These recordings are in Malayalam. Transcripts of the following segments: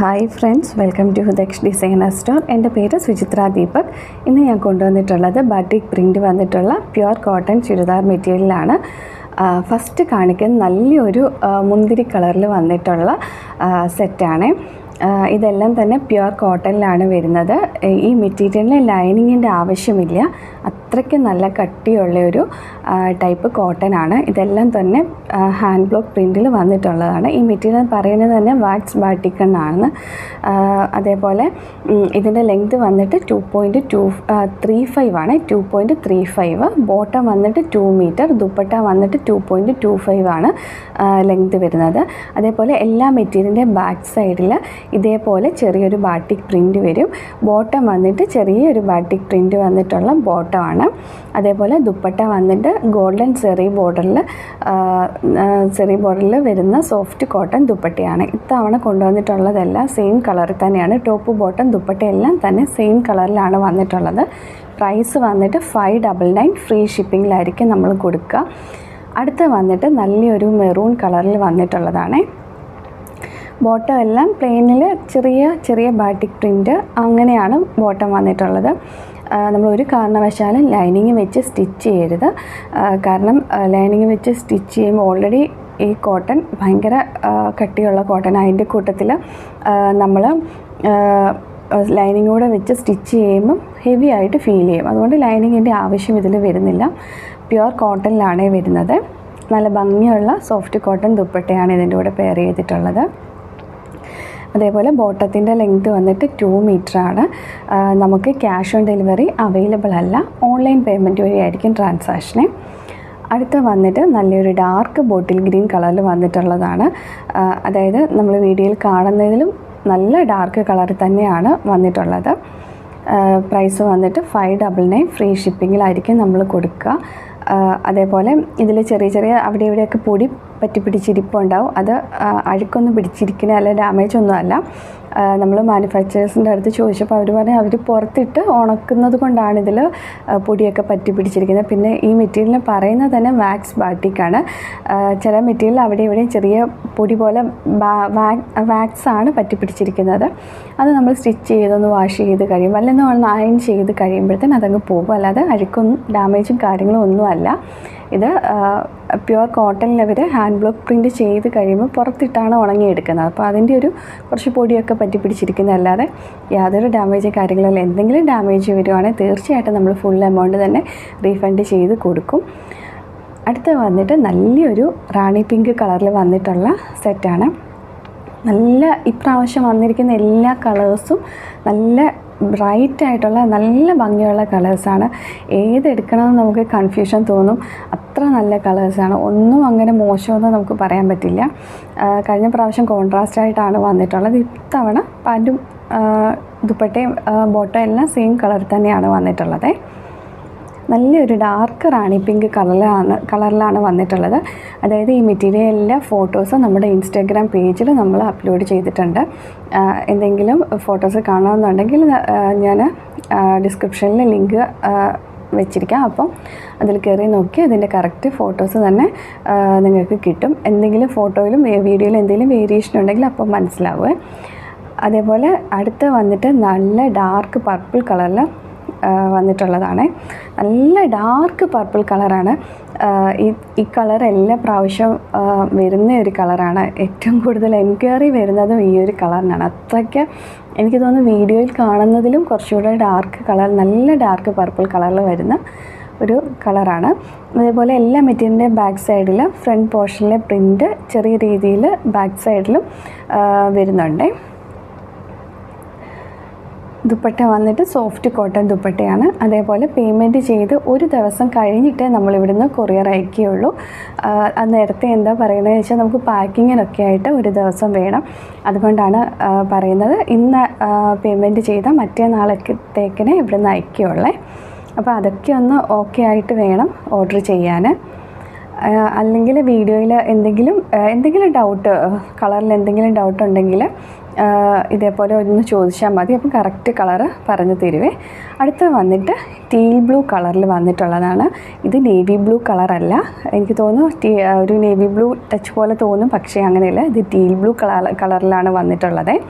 Hi friends welcome to Hudaksh designer store എന്റെ പേര് സുചിത്ര ദീപക്. ഇന്ന് ഞാൻ കൊണ്ടുവന്നിട്ടുള്ളത് ബാട്ടിക് പ്രിന്റ് വന്നിട്ടുള്ള പ്യുവർ കോട്ടൺ ചുരിദാർ മെറ്റീരിയലാണ് ഫസ്റ്റ് കാണിക്കുന്ന നല്ലൊരു മുന്തിരി കളറിൽ വന്നിട്ടുള്ള സെറ്റാണ് ഇതെല്ലാം തന്നെ പ്യുവർ കോട്ടണിലാണ് വരുന്നത്. ഈ മെറ്റീരിയലിന് ലൈനിങ്ങിന്റെ ആവശ്യമില്ല. അത്രയ്ക്ക് നല്ല കട്ടിയുള്ള ഒരു ടൈപ്പ് കോട്ടൺ ആണ്. ഇതെല്ലാം തന്നെ ഹാൻഡ് ബ്ലോക്ക് പ്രിന്റിൽ വന്നിട്ടുള്ളതാണ്. ഈ മെറ്റീരിയൽ പറയുന്നത് തന്നെ വാക്സ് ബാട്ടിക് എന്നാണ് അതേപോലെ ഇതിന്റെ ലെങ്ത് വന്നിട്ട് two point two three five ആണ്. Two point three five bottom വന്നിട്ട് ടു മീറ്റർ ദുപ്പട്ട വന്നിട്ട് ടു പോയിന്റ് ടു ഫൈവ് ആണ് ലെങ്ത് വരുന്നത്. അതേപോലെ എല്ലാ മെറ്റീരിയലിന്റെ ബാക്ക് സൈഡിൽ ഇതേപോലെ ചെറിയൊരു ബാട്ടിക് പ്രിന്റ് വരും. ബോട്ടം വന്നിട്ട് ചെറിയൊരു ബാട്ടിക് പ്രിന്റ് വന്നിട്ടുള്ള ബോട്ടമാണ് അതേപോലെ ദുപ്പട്ട വന്നിട്ട് ഗോൾഡൻ സെറി ബോർഡറിൽ സെറി ബോർഡറിൽ വരുന്ന സോഫ്റ്റ് കോട്ടൺ ദുപ്പട്ടയാണ്. ഇത്തവണ കൊണ്ടുവന്നിട്ടുള്ളതെല്ലാം സെയിം കളറിൽ തന്നെയാണ്. ടോപ്പ് ബോട്ടം ദുപ്പട്ടയെല്ലാം തന്നെ സെയിം കളറിലാണ് വന്നിട്ടുള്ളത്. പ്രൈസ് വന്നിട്ട് ഫൈവ് ഡബിൾ നയൻ ഫ്രീ ഷിപ്പിങ്ങിലായിരിക്കും നമ്മൾ കൊടുക്കുക. അടുത്ത് വന്നിട്ട് നല്ലൊരു മെറൂൺ കളറിൽ വന്നിട്ടുള്ളതാണ്. ബോട്ടം എല്ലാം പ്ലെയിനിൽ ചെറിയ ചെറിയ ബാറ്റിക് പ്രിന്റ് അങ്ങനെയാണ് ബോട്ടം വന്നിട്ടുള്ളത്. നമ്മൾ ഒരു കാരണവശാലും ലൈനിങ് വെച്ച് സ്റ്റിച്ച് ചെയ്യരുത്. കാരണം ലൈനിങ് വെച്ച് സ്റ്റിച്ച് ചെയ്യുമ്പോൾ ഓൾറെഡി ഈ കോട്ടൺ ഭയങ്കര കട്ടിയുള്ള കോട്ടൺ. അതിന്റെ കൂട്ടത്തിൽ നമ്മൾ ലൈനിങ് കൂടെ വെച്ച് സ്റ്റിച്ച് ചെയ്യുമ്പം ഹെവി ആയിട്ട് ഫീൽ ചെയ്യും. അതുകൊണ്ട് ലൈനിങ്ങിന്റെ ആവശ്യം ഇതിൽ വരുന്നില്ല. പ്യുവർ കോട്ടണിലാണ് വരുന്നത്. നല്ല ഭംഗിയുള്ള സോഫ്റ്റ് കോട്ടൺ ദുപ്പട്ടയാണ് ഇതിന്റെ കൂടെ പെയർ ചെയ്തിട്ടുള്ളത്. അതേപോലെ ബോട്ടത്തിന്റെ ലെങ്ത് വന്നിട്ട് ടു ആണ്. നമുക്ക് ക്യാഷ് ഓൺ ഡെലിവറി അവൈലബിൾ അല്ല. ഓൺലൈൻ പേയ്മെന്റ് വഴിയായിരിക്കും ട്രാൻസാക്ഷന് അടുത്ത വന്നിട്ട് നല്ലൊരു ഡാർക്ക് ബോട്ടിൽ ഗ്രീൻ കളറിൽ വന്നിട്ടുള്ളതാണ്. അതായത് നമ്മൾ വീഡിയോയിൽ കാണുന്നതിലും നല്ല ഡാർക്ക് കളർ തന്നെയാണ് വന്നിട്ടുള്ളത്. പ്രൈസ് വന്നിട്ട് ഫൈവ് ഡബിൾ നയൻ ഫ്രീ ഷിപ്പിങ്ങിലായിരിക്കും നമ്മൾ കൊടുക്കുക. അതേപോലെ ഇതിൽ ചെറിയ ചെറിയ അവിടെ ഇവിടെയൊക്കെ പൊടി പറ്റി പിടിച്ചിരിപ്പുണ്ടാവും അത് അഴുക്കൊന്നും പിടിച്ചിരിക്കുന്ന അല്ല ഡാമേജ് ഒന്നും അല്ല. നമ്മൾ മാനുഫാക്ചറേഴ്സിന്റെ അടുത്ത് ചോദിച്ചപ്പോൾ അവർ പറഞ്ഞു അവർ പുറത്തിട്ട് ഉണക്കുന്നത് കൊണ്ടാണ് ഇതിൽ പൊടിയൊക്കെ പറ്റി പിടിച്ചിരിക്കുന്നത്. പിന്നെ ഈ മെറ്റീരിയലിന് പറയുന്നത് തന്നെ വാക്സ് ബാട്ടിക്കാണ് ചില മെറ്റീരിയൽ അവിടെ ഇവിടെയും ചെറിയ പൊടി പോലെ വാക്സ് ആണ് പറ്റി പിടിച്ചിരിക്കുന്നത്. അത് നമ്മൾ സ്റ്റിച്ച് ചെയ്തൊന്ന് വാഷ് ചെയ്ത് കഴിയുമ്പോൾ അല്ലെങ്കിൽ ഒന്ന് അയൺ ചെയ്ത് കഴിയുമ്പോഴത്തേന് അതങ്ങ് പോകും. അല്ലാതെ അഴുക്കൊന്നും ഡാമേജും കാര്യങ്ങളും ഒന്നുമല്ല. ഇത് പ്യുവർ കോട്ടണിൽ അവർ ഹാൻഡ് ബ്ലോക്ക് പ്രിന്റ് ചെയ്ത് കഴിയുമ്പോൾ പുറത്തിട്ടാണ് ഉണങ്ങിയെടുക്കുന്നത്. അപ്പോൾ അതിന്റെ ഒരു കുറച്ച് പൊടിയൊക്കെ പറ്റി പിടിച്ചിരിക്കുന്നതല്ലാതെ യാതൊരു ഡാമേജ് കാര്യങ്ങളല്ല. എന്തെങ്കിലും ഡാമേജ് വരുവാണെങ്കിൽ തീർച്ചയായിട്ടും നമ്മൾ ഫുൾ എമൗണ്ട് തന്നെ റീഫണ്ട് ചെയ്ത് കൊടുക്കും. അടുത്ത് വന്നിട്ട് നല്ലൊരു റാണി പിങ്ക് കളറിൽ വന്നിട്ടുള്ള സെറ്റാണ്. നല്ല ഇപ്രാവശ്യം വന്നിരിക്കുന്ന എല്ലാ കളേഴ്സും നല്ല ബ്രൈറ്റ് ആയിട്ടുള്ള നല്ല ഭംഗിയുള്ള കളേഴ്സാണ് ഏതെടുക്കണമെന്ന് നമുക്ക് കൺഫ്യൂഷൻ തോന്നും. അത്ര നല്ല കളേഴ്സാണ് ഒന്നും അങ്ങനെ മോശമെന്ന് നമുക്ക് പറയാൻ പറ്റില്ല. കഴിഞ്ഞ പ്രാവശ്യം കോൺട്രാസ്റ്റ് ആയിട്ടാണ് വന്നിട്ടുള്ളത്. ഇത്തവണ പാന്റും ദുപ്പട്ടയും ബോട്ടം എല്ലാം സെയിം കളർ തന്നെയാണ് വന്നിട്ടുള്ളത്. നല്ലൊരു ഡാർക്ക് റാണി പിങ്ക് കളറിലാണ് കളറിലാണ് വന്നിട്ടുള്ളത്. അതായത് ഈ മെറ്റീരിയലിന്റെ ഫോട്ടോസ് നമ്മുടെ ഇൻസ്റ്റാഗ്രാം പേജിൽ നമ്മൾ അപ്ലോഡ് ചെയ്തിട്ടുണ്ട്. എന്തെങ്കിലും ഫോട്ടോസ് കാണണമെന്നുണ്ടെങ്കിൽ ഞാൻ ഡിസ്ക്രിപ്ഷനിൽ ലിങ്ക് വെച്ചിരിക്കാം. അപ്പം അതിൽ കയറി നോക്കി അതിന്റെ കറക്റ്റ് ഫോട്ടോസ് തന്നെ നിങ്ങൾക്ക് കിട്ടും. എന്തെങ്കിലും ഫോട്ടോയിലും വീഡിയോയിലും എന്തെങ്കിലും വേരിയേഷൻ ഉണ്ടെങ്കിൽ അപ്പം മനസ്സിലാവുക അതേപോലെ അടുത്ത് വന്നിട്ട് നല്ല ഡാർക്ക് പർപ്പിൾ കളറിൽ വന്നിട്ടുള്ളതാണ്. നല്ല ഡാർക്ക് പർപ്പിൾ കളറാണ് ഈ ഈ കളർ എല്ലാ പ്രാവശ്യവും വരുന്ന ഒരു കളറാണ് ഏറ്റവും കൂടുതൽ എൻക്വയറി വരുന്നതും ഈ ഒരു കളറിനാണ് അത്രയ്ക്ക് എനിക്ക് തോന്നുന്നു വീഡിയോയിൽ കാണുന്നതിലും കുറച്ചുകൂടെ ഡാർക്ക് കളർ നല്ല ഡാർക്ക് പർപ്പിൾ കളറിൽ വരുന്ന ഒരു കളറാണ് അതേപോലെ എല്ലാ മെറ്റീരിയലിന്റെ ബാക്ക് സൈഡിൽ ഫ്രണ്ട് പോർഷനിലെ പ്രിന്റ് ചെറിയ രീതിയിൽ ബാക്ക് സൈഡിലും വരുന്നുണ്ട്. ദുപ്പട്ട വന്നിട്ട് സോഫ്റ്റ് കോട്ടൺ ദുപ്പട്ടയാണ്. അതേപോലെ പേയ്മെന്റ് ചെയ്ത് ഒരു ദിവസം കഴിഞ്ഞിട്ടേ നമ്മൾ ഇവിടുന്ന് കൊറിയർ അയക്കുകയുള്ളൂ അത് നേരത്തെ എന്താ പറയുന്നത് വെച്ചാൽ നമുക്ക് പാക്കിങ്ങിനൊക്കെ ആയിട്ട് ഒരു ദിവസം വേണം. അതുകൊണ്ടാണ് പറയുന്നത്. ഇന്ന് പേയ്മെന്റ് ചെയ്താൽ മറ്റേ നാളത്തേക്കിനെ ഇവിടുന്ന് അയക്കുകയുള്ളേ. അപ്പോൾ അതൊക്കെ ഒന്ന് ഓക്കെ ആയിട്ട് വേണം ഓർഡർ ചെയ്യാൻ. അല്ലെങ്കിൽ വീഡിയോയിൽ എന്തെങ്കിലും എന്തെങ്കിലും ഡൗട്ട് കളറിൽ എന്തെങ്കിലും ഡൗട്ട് ഉണ്ടെങ്കിൽ ഇതേപോലെ ഒന്ന് ചോദിച്ചാൽ മതി. അപ്പം കറക്റ്റ് കളറ് പറഞ്ഞു തരുവേ. അടുത്ത് വന്നിട്ട് ടീൽ ബ്ലൂ കളറിൽ വന്നിട്ടുള്ളതാണ്. ഇത് നേവി ബ്ലൂ കളറല്ല എനിക്ക് തോന്നുന്നു ടീ ഒരു നേവി ബ്ലൂ ടച്ച് പോലെ തോന്നും. പക്ഷേ അങ്ങനെയല്ല. ഇത് ടീൽ ബ്ലൂ കളർ കളറിലാണ് വന്നിട്ടുള്ളത്.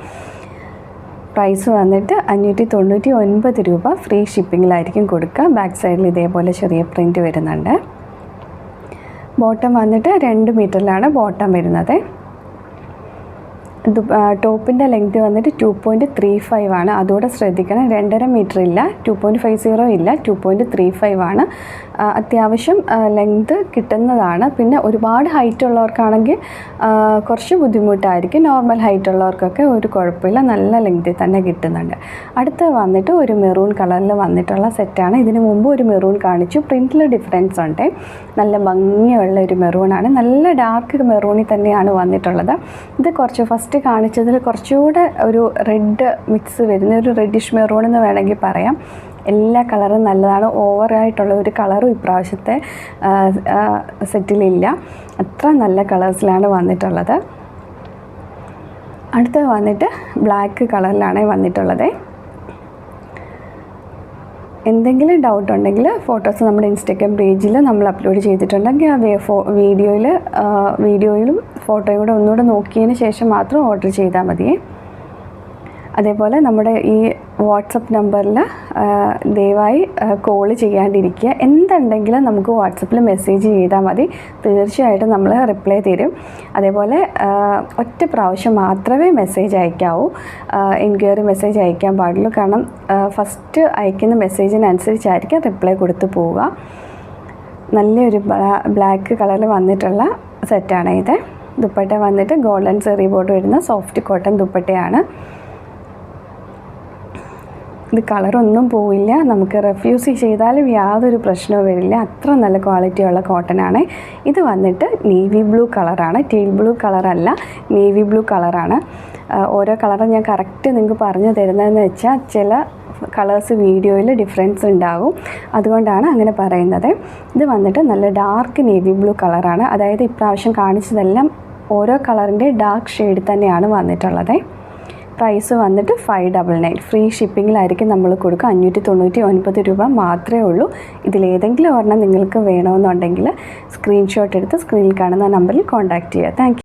പ്രൈസ് വന്നിട്ട് അഞ്ഞൂറ്റി തൊണ്ണൂറ്റി ഒൻപത് രൂപ. ഫ്രീ ഷിപ്പിങ്ങിലായിരിക്കും കൊടുക്കുക. ബാക്ക് സൈഡിൽ ഇതേപോലെ ചെറിയ പ്രിന്റ് വരുന്നുണ്ട്. ബോട്ടം വന്നിട്ട് രണ്ട് മീറ്ററിലാണ് ബോട്ടം വരുന്നത്. ടോപ്പിന്റെ ലെങ്ത് വന്നിട്ട് ടു പോയിന്റ് ത്രീ ഫൈവ് ആണ്. അതുകൂടെ ശ്രദ്ധിക്കണം രണ്ടര മീറ്റർ ഇല്ല ടു പോയിന്റ് ഫൈവ് സീറോ ഇല്ല ടു പോയിന്റ് ത്രീ ഫൈവ് ആണ്. അത്യാവശ്യം ലെങ്ത് കിട്ടുന്നതാണ്. പിന്നെ ഒരുപാട് ഹൈറ്റ് ഉള്ളവർക്കാണെങ്കിൽ കുറച്ച് ബുദ്ധിമുട്ടായിരിക്കും. നോർമൽ ഹൈറ്റ് ഉള്ളവർക്കൊക്കെ ഒരു കുഴപ്പമില്ല. നല്ല ലെങ്തിൽ തന്നെ കിട്ടുന്നുണ്ട്. അടുത്ത് വന്നിട്ട് ഒരു മെറൂൺ കളറിൽ വന്നിട്ടുള്ള സെറ്റാണ് ഇതിന് മുമ്പ് ഒരു മെറൂൺ കാണിച്ചു. പ്രിന്റിൽ ഡിഫറൻസ് ഉണ്ട്. നല്ല ഭംഗിയുള്ള ഒരു മെറൂണാണ് നല്ല ഡാർക്ക് മെറൂണിൽ തന്നെയാണ് വന്നിട്ടുള്ളത്. ഇത് കുറച്ച് ഫസ്റ്റ് കാണിച്ചതിൽ കുറച്ചുകൂടെ ഒരു റെഡ് മിക്സ് വരുന്ന ഒരു റെഡിഷ് മെറൂൺ എന്ന് വേണമെങ്കിൽ പറയാം. എല്ലാ കളറും നല്ലതാണ്. ഓവറായിട്ടുള്ള ഒരു കളറും ഇപ്രാവശ്യത്തെ സെറ്റിലില്ല അത്ര നല്ല കളേഴ്സിലാണ് വന്നിട്ടുള്ളത്. അടുത്തത് വന്നിട്ട് ബ്ലാക്ക് കളറിലാണ് വന്നിട്ടുള്ളത്. എന്തെങ്കിലും ഡൗട്ട് ഉണ്ടെങ്കിൽ ഫോട്ടോസ് നമ്മുടെ ഇൻസ്റ്റാഗ്രാം പേജിൽ നമ്മൾ അപ്ലോഡ് ചെയ്തിട്ടുണ്ടെങ്കിൽ ആ വീഡിയോയിൽ വീഡിയോയിലും ഫോട്ടോയും കൂടെ ഒന്നുകൂടെ നോക്കിയതിന് ശേഷം മാത്രം ഓർഡർ ചെയ്താൽ മതിയേ. അതേപോലെ നമ്മുടെ ഈ വാട്സപ്പ് നമ്പറിൽ ദയവായി കോൾ ചെയ്യാണ്ടിരിക്കുക. എന്തുണ്ടെങ്കിലും നമുക്ക് വാട്സപ്പിൽ മെസ്സേജ് ചെയ്താൽ മതി. തീർച്ചയായിട്ടും നമ്മൾ റിപ്ലൈ തരും. അതേപോലെ ഒറ്റ പ്രാവശ്യം മാത്രമേ മെസ്സേജ് അയക്കാവൂ. എൻക്വയറി മെസ്സേജ് അയക്കാൻ പാടുള്ളൂ. കാരണം ഫസ്റ്റ് അയക്കുന്ന മെസ്സേജിനനുസരിച്ചായിരിക്കും റിപ്ലൈ കൊടുത്തു പോവുക. നല്ലൊരു ബ്ലാക്ക് കളറിൽ വന്നിട്ടുള്ള സെറ്റാണ് ഇത്. ദുപ്പട്ട വന്നിട്ട് ഗോൾഡൻ സെറി ബോർഡ് വരുന്ന സോഫ്റ്റ് കോട്ടൺ ദുപ്പട്ടയാണ്. ഇത് കളറൊന്നും പോവില്ല. നമുക്ക് റെഫ്യൂസ് ചെയ്താലും യാതൊരു പ്രശ്നവും വരില്ല. അത്ര നല്ല ക്വാളിറ്റിയുള്ള ആണ്. ഇത് വന്നിട്ട് നേവി ബ്ലൂ കളറാണ് ടീൽ ബ്ലൂ കളറല്ല നേവി ബ്ലൂ കളറാണ് ഓരോ കളറും ഞാൻ കറക്റ്റ് നിങ്ങൾക്ക് പറഞ്ഞു തരുന്നതെന്ന് വെച്ചാൽ ചില കളേഴ്സ് വീഡിയോയിൽ ഡിഫറൻസ് ഉണ്ടാകും അതുകൊണ്ടാണ് അങ്ങനെ പറയുന്നത്. ഇത് വന്നിട്ട് നല്ല ഡാർക്ക് നേവി ബ്ലൂ കളറാണ് അതായത് ഇപ്രാവശ്യം കാണിച്ചതെല്ലാം ഓരോ കളറിന്റെ ഡാർക്ക് ഷെയ്ഡ് തന്നെയാണ് വന്നിട്ടുള്ളത്. പ്രൈസ് വന്നിട്ട് ഫൈവ് ഡബിൾ നയൻ ഫ്രീ ഷിപ്പിങ്ങിലായിരിക്കും നമ്മൾ കൊടുക്കുക. അഞ്ഞൂറ്റി തൊണ്ണൂറ്റി ഒൻപത് രൂപ മാത്രമേ ഉള്ളൂ. ഇതിലേതെങ്കിലും ഒരെണ്ണം നിങ്ങൾക്ക് വേണമെന്നുണ്ടെങ്കിൽ സ്ക്രീൻഷോട്ട് എടുത്ത് സ്ക്രീനിൽ കാണുന്ന നമ്പറിൽ കോൺടാക്റ്റ് ചെയ്യുക. താങ്ക്